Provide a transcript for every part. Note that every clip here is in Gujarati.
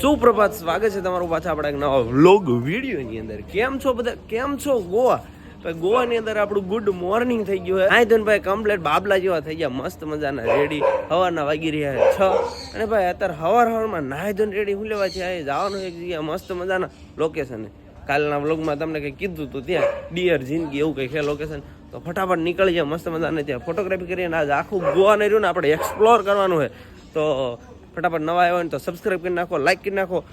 સુપ્રભાત, સ્વાગત છે તમારું પાછા આપણા એક નવા વ્લોગ વિડીયોની અંદર. કેમ છો બધા? કેમ છો ગોવા? ભાઈ ગોવાની અંદર આપણું ગુડ મોર્નિંગ થઈ ગયું હોય આયધન ભાઈ કમ્પ્લેટ બાબલા જેવા થઈ ગયા, મસ્ત મજાના રેડી હવાના વાગી રહ્યા છ અને ભાઈ, અત્યારે હવાર હવારમાં નાયધન રેડી હું લેવા છે જવાનું એક જગ્યા મસ્ત મજાના લોકેશન કાલના વ્લોગમાં તમને કંઈ કીધું હતું ત્યાં ડિયર જિંદગી, એવું કંઈ છે લોકેશન તો ફટાફટ નીકળી જાય મસ્ત મજાને, ત્યાં ફોટોગ્રાફી કરીને આજ આખું ગોવા ને રહ્યું ને આપણે એક્સપ્લોર કરવાનું છે. તો ફટાફટ નવા આવ્યા ને તો સબસ્ક્રાઈબ કરી નાખો લાઈક કરી નાખો.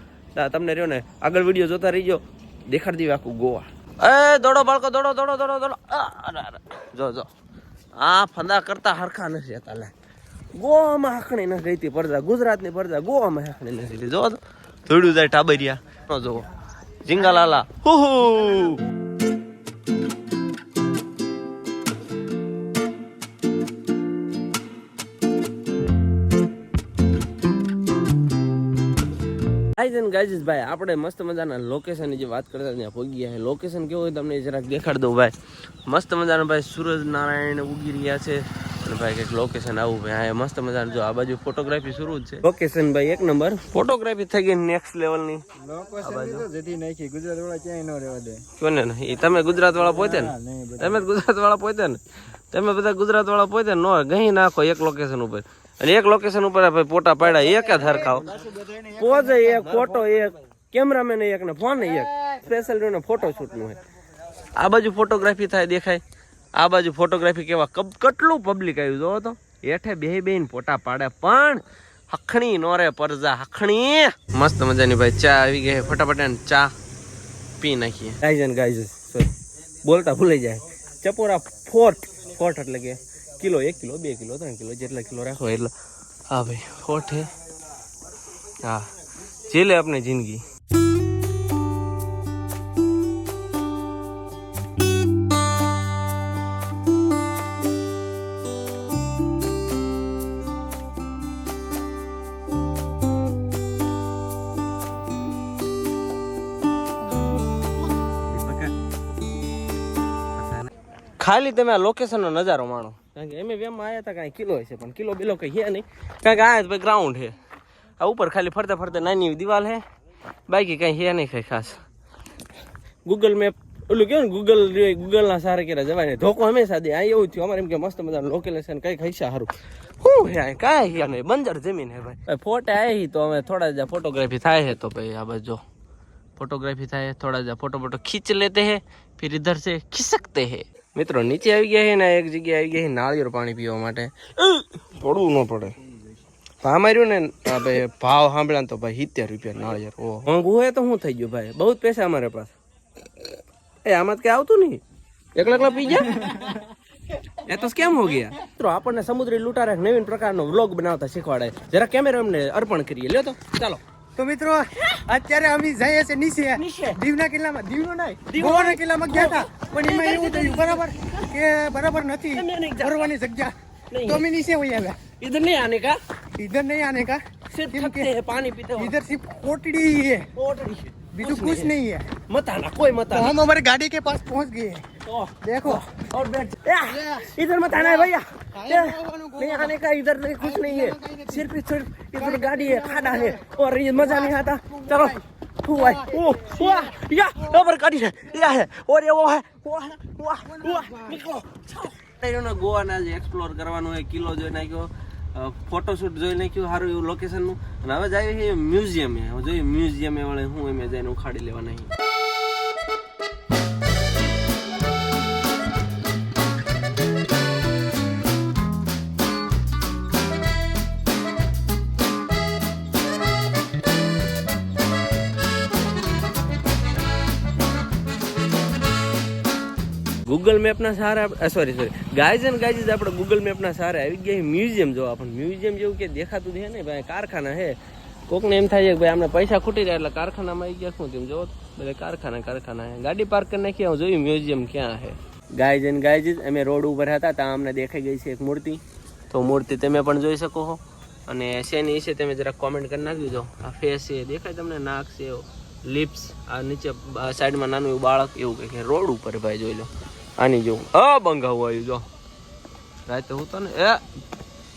તમને રહ્યો ને, આગળ વીડિયો જોતા રહીજો. દેખાડી દઈએ આખું ગોવા. એ, દોડો બાળકો, દોડો દોડો દોડો દોડો. જો જો. આ ફંદા કરતા હરખા નથી હતા લે ગોવામાં હાંકણી ન ગઈ હતી પરજા ગુજરાતની પરજા ગોવામાં હાંકણી નથી. જો થોડું જાય ટાબરિયા. જોવો જીંગાલાલા હુ હુ. એન્ડ ગાઈઝ ભાઈ આપણે મસ્ત મજાના લોકેશનની જે વાત કરતા ત્યાં પહોંચી ગયા છે. લોકેશન કેવું હોય તમને જરાક દેખાડ દઉં ભાઈ. મસ્ત મજાનો ભાઈ સૂરજ નારાયણ ઉગી રહ્યા છે. અને ભાઈ કંઈક લોકેશન આવું ભાઈ. હા મસ્ત મજાનું. જો આ બાજુ ફોટોગ્રાફી શરૂ જ છે. લોકેશન ભાઈ એક નંબર ફોટોગ્રાફી થઈ ગઈ નેક્સ્ટ લેવલની જેથી નાખી. ગુજરાત વાળા ક્યાંય ન રહેવા દે. કોને ને? એ તમે ગુજરાત વાળા પોતે ને? તમે જ ગુજરાત વાળા પોતે ને? તમે બધા ગુજરાત વાળા પોતે ન? ગઈ નાખો એક લોકેશન ઉપર. અને એક લોકેશન ઉપર ભાઈ પોટા પાડ્યા એક જ હરખાવ. પોઝ એક ફોટો એક કેમેરામેન એક ને ફોન એક. સ્પેશિયલ ફોટો શૂટનું હોય. આ બાજુ ફોટોગ્રાફી થાય દેખાય. આ બાજુ ફોટોગ્રાફી કેવા કબ- કેટલું પબ્લિક આવ્યું જોવો તો. હેઠે બે બેન ફોટા પાડે પણ હખણી નોરે પરજા હખણી. મસ્ત મજાની ભાઈ ચા આવી ગઈ ફટાફટ ચા પી નાખીએ. ગાઈઝ એન્ડ સોરી બોલતા ભૂલાઈ જાય. ચપોરા ફોર્ટ ફોર્ટ એટલે કે કિલો એક કિલો બે કિલો ત્રણ કિલો જેટલા કિલો રાખો. એટલે, હા ભાઈ ફોર્ટ હે હા જેલે આપણે જિંદગી. ખાલી તમે આ લોકેશનનો નજારો માણો. કારણ કે એમે વેમમાં આવ્યા હતા કાંઈ કિલો હશે પણ કિલો બિલો કંઈ છે નહીં કારણ કે આ ભાઈ ગ્રાઉન્ડ છે આ ઉપર ખાલી ફરતા ફરતા નાની એવી દિવાલ છે બાકી કાંઈ છે નહીં કંઈ ખાસ ગૂગલ મેપ ઓલું કેવું ને ગૂગલ ગૂગલના સહારે કેરા જવાય ને ધોકો હંમેશા દે આ એવું થયું અમારે એમ કે મસ્ત મજાનું લોકેશન કઈ ખૈસા સારું શું હે આ કાંઈ છે નહીં બંજર જમીન હે ભાઈ ભાઈ ફોટા આવી તો અમે થોડા જા ફોટોગ્રાફી થાય છે તો ભાઈ આ બાજુ જો फोटोग्राफी था है थोड़ा सा फोटो फोटो खींच लेते हैं फिर इधर से खिसकते हैं મિત્રો નીચે આવી ગયા છે ને એક જગ્યાએ આવી ગયા છે નાળિયેર પાણી પીવા માટે. પડવું ન પડે. ભા માર્યું ને ભાઈ ભાવ સાંભળ્યા તો ભાઈ સિત્તેર રૂપિયા નાળિયેર ઓ મોંઘું હોય તો શું થઈ ગયું ભાઈ? બહુ જ પૈસા અમારે પાસ. એ આમાં તો કઈ આવતું નહીં. એકલા એકલા પી ગયા? એ તો કેમ હો ગયા? મિત્રો આપણને સમુદ્રી લૂંટારે નવીન પ્રકારનો વ્લોગ બનાવતા શીખવાડે જરા કેમેરા અમને અર્પણ કરીએ. લ્યો તો ચાલો. તો મિત્રો અત્યારે અમે જઈએ છે નીચે દીવના કિલ્લામાં દીવનો નહીં ગોવાના કિલ્લામાં ગયા હતા પણ એમાં એવું થયું બરાબર કે બરાબર નથી ફરવાની જગ્યા તો અમે નીચે વહી આવ્યા इधर नहीं आने का इधर नहीं आने का सिर्फ કેમ थकते કે हैं पानी पीते हो इधर सिर्फ कोटड़ी ही है पोटड़ी है। બીજું कुछ नहीं है मत आना कोई मत तो आना हम हमारे गाड़ी के पास पहुंच गए तो देखो और बैठ या, इधर मत आना है भैया या, नहीं आने का इधर नहीं कुछ नहीं है सिर्फ सिर्फ इधर गाड़ी है खाना है और ये मजा नहीं आता चलो हुआ है ओ हुआ या ऊपर गाड़ी है या है और ये वो है हुआ है हुआ हुआ निकलो ચાલો ગોવાના જે એક્સપ્લોર કરવાનું હોય કિલ્લો જોઈ નાખ્યો ફોટોશૂટ જોઈ નાખ્યું સારું એવું લોકેશનનું અને હવે જાય છે મ્યુઝિયમ હવે જોઈએ મ્યુઝિયમ એ વળે હું એમ જઈને ઉખાડી લેવા નહીં ગૂગલ મેપના સહારા sorry sorry guys and guys આપણે ગૂગલ મેપના સહારે આવી ગયા મ્યુઝિયમ જોવા. પણ મ્યુઝિયમ જેવું કે દેખાતું છે ને, ભાઈ, કારખાના છે. કોકને એમ થાય છે ભાઈ અમને પૈસા ખૂટી રહ્યા એટલે કારખાનામાં આવી ગયા. શું તેમ જોવો બધા કારખાના કારખાના છે. ગાડી પાર્ક કરી નાખી. હું જોયું મ્યુઝિયમ ક્યાં છે? ગાઈઝ એન્ડ ગાઈઝ અમે રોડ ઉપર હતા, ત્યાં અમને દેખાઈ ગઈ છે એક મૂર્તિ. તો મૂર્તિ તમે પણ જોઈ શકો છો. અને શેની છે તમે જરા કોમેન્ટ કરી નાખી જો, આ ફેસ છે. દેખાય તમને નાક છે લિપ્સ આ નીચે સાઈડમાં નાનું એવું બાળક, એવું કંઈક રોડ ઉપર, ભાઈ, જોઈ લો. આની જેવું અ બંગાવું આવ્યું જો. રાતે હું તો ને એ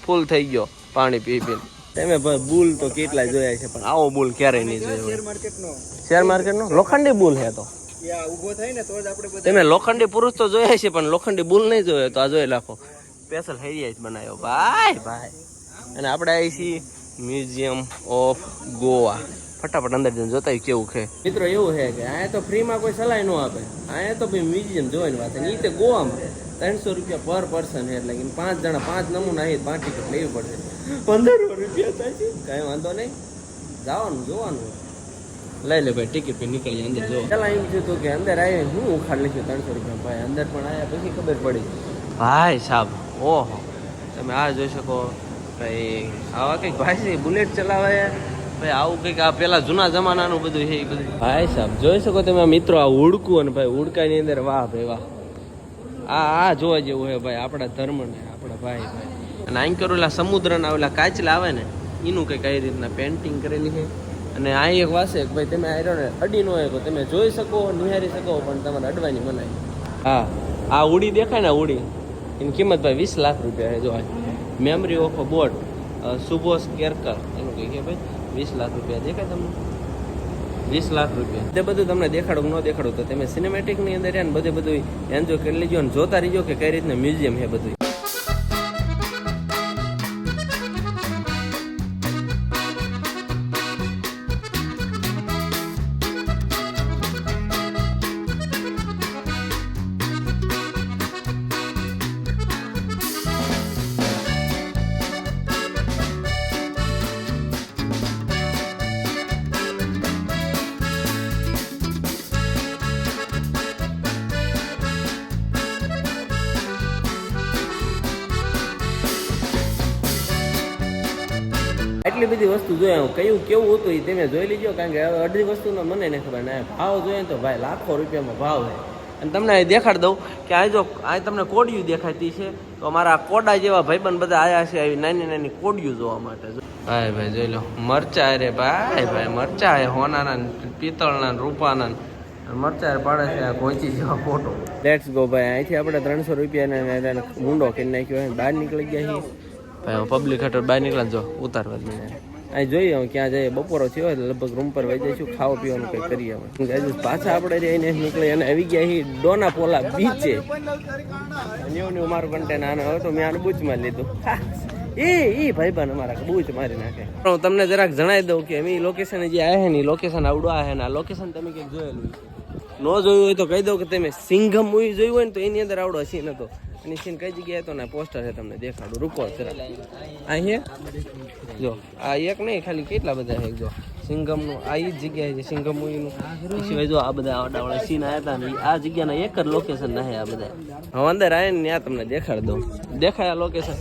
ફૂલ થઈ ગયો પાણી પી પી તમે બુલ તો કેટલા જોયા છે પણ આવો બુલ ક્યારેય નહીં જોયો. શેર માર્કેટનો. શેર માર્કેટનો? લોખંડી બુલ હે તો. એ આ ઊભો થાય ને તો જ આપણે બધા તમે લોખંડી પુરુષ તો જોયા છે પણ લોખંડી બુલ નહીં જોયો તો આ જોઈ લાખો સ્પેશલ હેરિયા જ બનાવ્યો. ભાઈ ભાઈ. અને આપણે આવી છીએ મ્યુઝિયમ ઓફ ગોવા. ફટાફટ અંદર જઈને જોતા કેવું છે. મિત્રો એવું છે કે અહીંયા તો ફ્રીમાં કોઈ સલાહ ન આપે. અહીંયા તો ભાઈ મ્યુઝિયમ જોવાની વાત નહીં એ તે ગોવામાં ત્રણસો રૂપિયા પર પર્સન એટલે કે પાંચ જણા પાંચ નમૂના આવી પાંચ ટિકિટ લેવી પડશે. પંદરસો રૂપિયા થાય છે કાંઈ વાંધો નહીં. જવાનું જોવાનું. લઈ લે ભાઈ ટિકિટ પે નીકળી અંદર જો પેલા એમ થયું કે અંદર આવી હું ઉખાડ લખ્યું ત્રણસો રૂપિયા ભાઈ? અંદર પણ આવ્યા પછી ખબર પડી. ભાઈ સાહેબ ઓહો. તમે આ જોઈ શકો ભાઈ આવા કંઈક ભાઈ છે બુલેટ ચલાવે ભાઈ આવું કંઈક આ પેલા જૂના જમાનાનું બધું છે એ બધું. ભાઈ સાહેબ જોઈ શકો તમે મિત્રો આ ઉડકું અને ભાઈ ઉડકાની અંદર વાહ ભાઈ વાહ. આ આ જોવા જેવું છે ભાઈ આપણા ધર્મને આપણા ભાઈ ભાઈ. અને અહીં કરેલા સમુદ્રના ઓલા કાચલા આવે ને એનું કંઈક કઈ રીતના પેન્ટિંગ કરેલી છે. અને આ એક વાસે કે ભાઈ તમે આયરો ને અડી ન શકો તમે જોઈ શકો નિહારી શકો પણ તમારે અડવાની મનાય હા આ ઉડી દેખાય ને ઉડી એની કિંમત ભાઈ વીસ લાખ રૂપિયા છે જો memory of a boat Subhosh Kerkar એનું કંઈ કે ભાઈ? વીસ લાખ રૂપિયા દેખાય તમને? વીસ લાખ રૂપિયા. તે બધું તમને દેખાડું ન દેખાડું તો તમે સિનેમેટિકની અંદર ને બધે બધું એન્જોય કરી લેજો અને જોતા રહીજો કે કઈ રીતના મ્યુઝિયમ છે બધું એટલી બધી વસ્તુ જોયા હું. કયું કેવું હતું એ તમે જોઈ લીજો, કારણ કે હવે અડધી વસ્તુનો મને નહીં ખબર, ના, ભાવ જોઈએ તો ભાઈ લાખો રૂપિયામાં ભાવ છે અને તમને દેખાડ દઉં કે આ જો, આ તમને કોડિયું દેખાતી છે, તો મારા કોડા જેવા ભાઈબંધ બધા આવ્યા છે આવી નાની નાની કોડિયું જોવા માટે. ભાઈ ભાઈ, જોઈ લો. મરચા રે ભાઈ ભાઈ, મરચા એ હોનાના પિત્તળના રૂપાના મરચા પાડે છે આ કોચી જેવા ફોટો. લેટ્સ ગો ભાઈ. અહીંથી આપણે ત્રણસો રૂપિયાના મૂંડો કરી નાખ્યો બહાર નીકળી ગયા છીએ. ભાઈ પબ્લિક હાટર બહાર નીકળે જો, ઉતારવા જ અહીં જોઈએ હવે ક્યાં જઈએ બપોરો થયો એટલે લગભગ રૂમ પર વહી જઈશું, ખાવા પીવાનું કંઈક કરીએ હવે. પાછા આપણે જઈને નીકળી અને આવી ગયા અહીં ડોના પોલા બીચે. ન્યુ મારું કન્ટેન આને હવે તો મેં આને બૂચમાં લીધું. હા. એ એ ભાઈબંધ અમારા બૂચ મારી નાખે. હું તમને જરાક જણાવી દઉં કે અમે લોકેશન જે આવે ને લોકેશન આવડું આ છે ને, આ લોકેશન તમે કંઈક જોયેલું ન જોયું હોય તો કહી દઉં કે તમે સિંઘમ મૂવી જોયું હોય ને, તો એની અંદર આવડો સીન હતો એની સીન કઈ જગ્યાએ તો ને પોસ્ટર છે તમને દેખાડું. રૂકો અહીંયા જો આ એક નહીં ખાલી કેટલા બધા છે? જો સિંઘમનું આ એ જ જગ્યાએ છે સિંઘમ મૂવીનું સિવાય જો આ બધા આડાવાળા સીન આવ્યા હતા ને આ જગ્યાના એક જ લોકેશન ના આ બધા. હવે અંદર આવીને ત્યાં તમને દેખાડી દઉં. દેખાય આ લોકેશન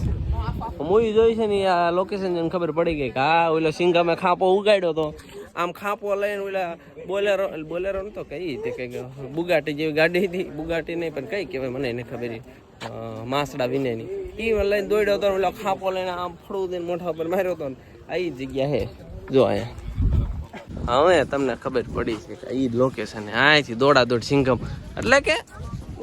મૂવી જોઈ છે ને આ લોકેશન જોઈને ખબર પડી ગઈ કે આ ઓલો સિંઘમે ખાપો ઉગાડ્યો તો. આમ ખાપો લઈને ઓલા બોલેરો બોલેરો તો કઈ તે કઈ બુગાટી જેવી ગાડી હતી, બુગાટી નહીં પણ કઈ કહેવાય મને એને ખબર માસડા વિનેની. ઈ લઈને દોડ્યો હતો ઓલો ખાપો લઈને આમ ફળું દઈને મોઢા પર માર્યો તો ને આ જગ્યા હે. જો અહીંયા. હવે તમને ખબર પડી છે કે એ લોકેશન અહીંથી દોડા દોડ સિંગમ. એટલે કે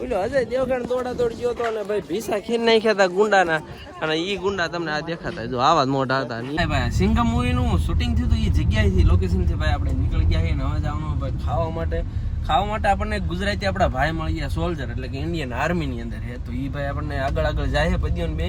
ઓલો અજય દેવગણ દોડા દોડ ગયો તો ને ભાઈ ભીસા ખીન નાખ્યા હતા ગુંડાના. અને ઈ ગુંડા તમને આ દેખાતા જો આવા મોઢા હતા. ભાઈ સિંગમ મૂવી નું શૂટિંગ થયું હતું એ જગ્યાએથી લોકેશનથી ભાઈ આપણે નીકળી ગયા છીએ હવે જવાનું ભાઈ ખાવા માટે. ખાવા માટે આપણને ગુજરાતી આપણા ભાઈ મળી ગયા સોલ્જર એટલે કે ઇન્ડિયન આર્મી ની અંદર હે. તો ઈ ભાઈ આપણને આગળ આગળ જાય પદ્યોન બે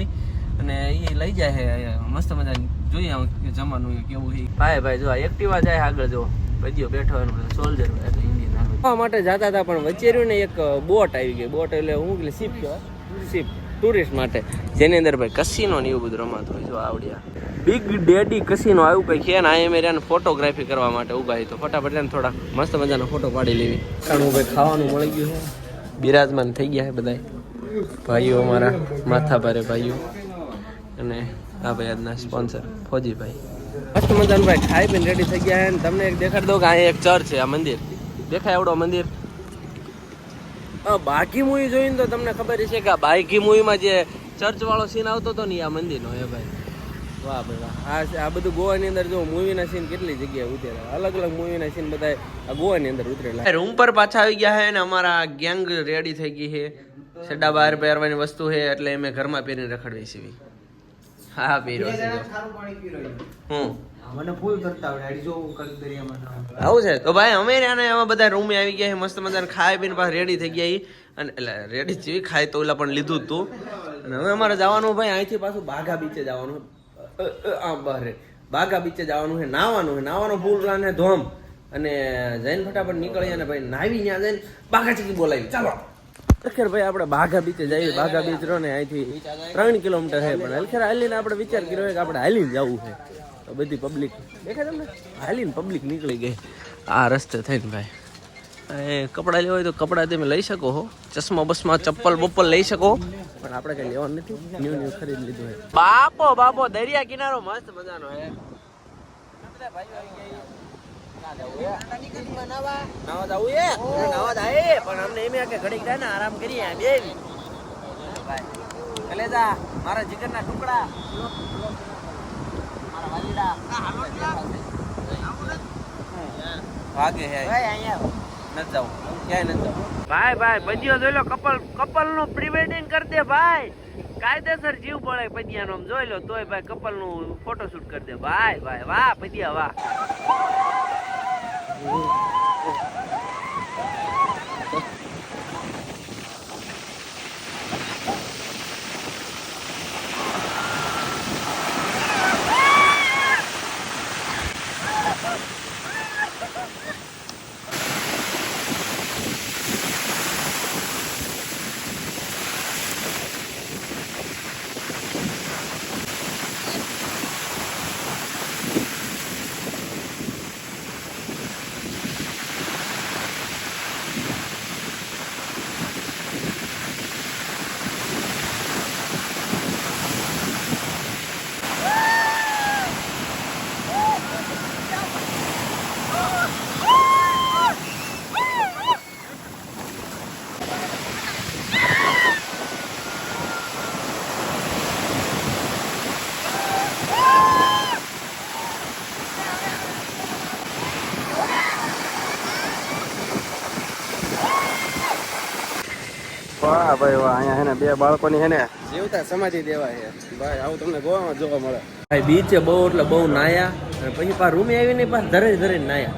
અને એ લઈ જાય મસ્ત મજા જોઈએ જમવાનું કેવું છે. ભાઈ ભાઈ જો એક્ટિવા જાય આગળ જો. પદ્યો બેઠો સોલ્જર એટલે ઇન્ડિયન માટે જતા હતા, પણ વચ્ચે રહ્યું ને એક બોટ આવી ગઈ. બોટ એટલે હું એટલે શિપ કહેવાય. શિપ ટુરિસ્ટ માટે. જેની અંદર ભાઈ કસીનો ને એવું બધું રમાતું હોય, જો આવડ્યા. બિગ ડેડી કસીનો આવ્યું કંઈ છે ને, આ એમ એને ફોટોગ્રાફી કરવા માટે ઊભા તો ફટાફટ એને થોડા મસ્ત મજાનો ફોટો પાડી લેવી. કારણ ભાઈ ખાવાનું મળી ગયું છે. બિરાજમાન થઈ ગયા છે બધા ભાઈઓ અમારા, માથા ભારે ભાઈઓ. અને આ ભાઈ આજના સ્પોન્સર ફોજીભાઈ. મસ્ત મજાનું ભાઈ ખાઈ પીને રેડી થઈ ગયા છે. તમને એક દેખાડી દઉં કે અહીંયા એક ચર્ચ છે, આ મંદિર. દેખાય આવડો મંદિર. બાકી મૂવી જોઈને તો તમને ખબર છે કે આ બાકી મૂવીમાં જે ચર્ચ વાળો સીન આવતો હતો ને આ મંદિરનો એ ભાઈ. વાહ ભાઈ વાહ. આ આ બધું ગોવાની અંદર જો મૂવીના સીન કેટલી જગ્યાએ ઉતરેલા? અલગ અલગ મૂવીના સીન બધા આ ગોવાની અંદર ઉતરેલા. રૂમ પર પાછા આવી ગયા છે ને અમારા ગેંગ રેડી થઈ ગઈ છે સડા બહાર પહેરવાની વસ્તુ છે એટલે અમે ઘરમાં પહેરીને રખડવી છે હા પીરો છે ખારું પાણી પી હું? આવું છે? તો ભાઈ, અમે બધા રૂમે આવી ગયા મસ્ત મજાને ખાઈ પીને પાછા રેડી થઈ ગયા અને એટલે રેડી જેવી ખાય તો ઓલા પણ લીધું હતું અને હવે અમારે જવાનું ભાઈ, અહીંથી પાછું બાઘા બીચે જવાનું. આમ બહાર બાઘા બીચે જવાનું છે નાવાનું છે. નાવાનો ફૂલ પ્લાન ધોમ. અને જૈન ફટાફટ નીકળી અને ભાઈ નાવી ત્યાં જઈને બાઘા ચીકી બોલાવી ચાલો. અખેર ભાઈ, આપણે બાઘા બીચે જઈએ. બાઘા બીચ રહો ને અહીંથી ત્રણ કિલોમીટર છે પણ અલખેર હાલીને આપણે વિચાર કર્યો કે આપણે હાલીને જવું છે. બધી પબ્લિક દેખાય તમને? હાલીને પબ્લિક નીકળી ગઈ. આ રસ્તે થઈને ભાઈ. કપડાં લેવા હોય તો કપડાં તમે લઈ શકો હો. ચશ્મા બસમાં ચપ્પલ બપ્પલ લઈ શકો પણ આપણે કઈ લેવાનું નથી. ન્યુ ન્યુ ખરીદ લીધું હોય. બાપો બાપો, દરિયા કિનારો મસ્ત મજાનો હે. પણ અમને એમ કે ઘડીક ને આરામ કરીએ બેન કલેજા મારા જીગરના ટુકડા મારા વાલીડા ભાગે હે. નથી જાવું ક્યાંય નથી જાવું ભાઈ ભાઈ ભજીયો જોઈ લો કપલ કપલનું પ્રીવેડિંગ કરી દે ભાઈ. કાયદેસર જીવ પડે પદિયા નો જોઈ લો તોય ભાઈ કપલનું ફોટોશૂટ કરી દે. ભાઈ ભાઈ વાહ પદિયા વાહ. ભાઈ વાહ અહીંયા હે ને બે બાળકોની હે ને જીવતા સમાધિ દેવા છે. ભાઈ આવું તમને ગોવામાં જોવા મળે. ભાઈ બીચે બહુ એટલે બહુ નાયા. અને પછી પા રૂમે આવીને પાછા ધરે ધરે નાયા.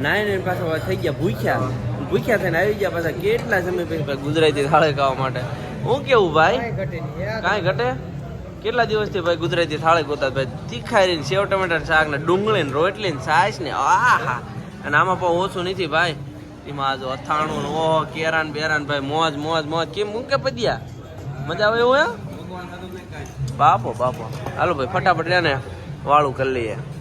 નાઈને પાછા થઈ ગયા ભૂખ્યા. ભૂખ્યા થઈને આવી ગયા પાછા કેટલા સમય પછી ગુજરાતી થાળે ખાવા માટે. હું કેવું ભાઈ? કાંઈ ઘટે નહીં. યાર. કાંઈ ઘટે? કેટલા દિવસથી ભાઈ ગુજરાતી થાળે ગોતા ભાઈ? તીખારી ને સેવ ટમેટા શાક ને ડુંગળી ને રોટલી ને છાશ ને આહા. અને આમાં પણ ઓછું નથી ભાઈ. એમાં જો અથાણું ઓહો કેરાન, બેરાન, ભાઈ, મોજ મોજ મોજ. કેમ મૂકે પદ્યા? મજા આવે એવું, હે? બાપો બાપો. હાલો ભાઈ, ફટાફટ રે ને વાળું કરી લઈએ.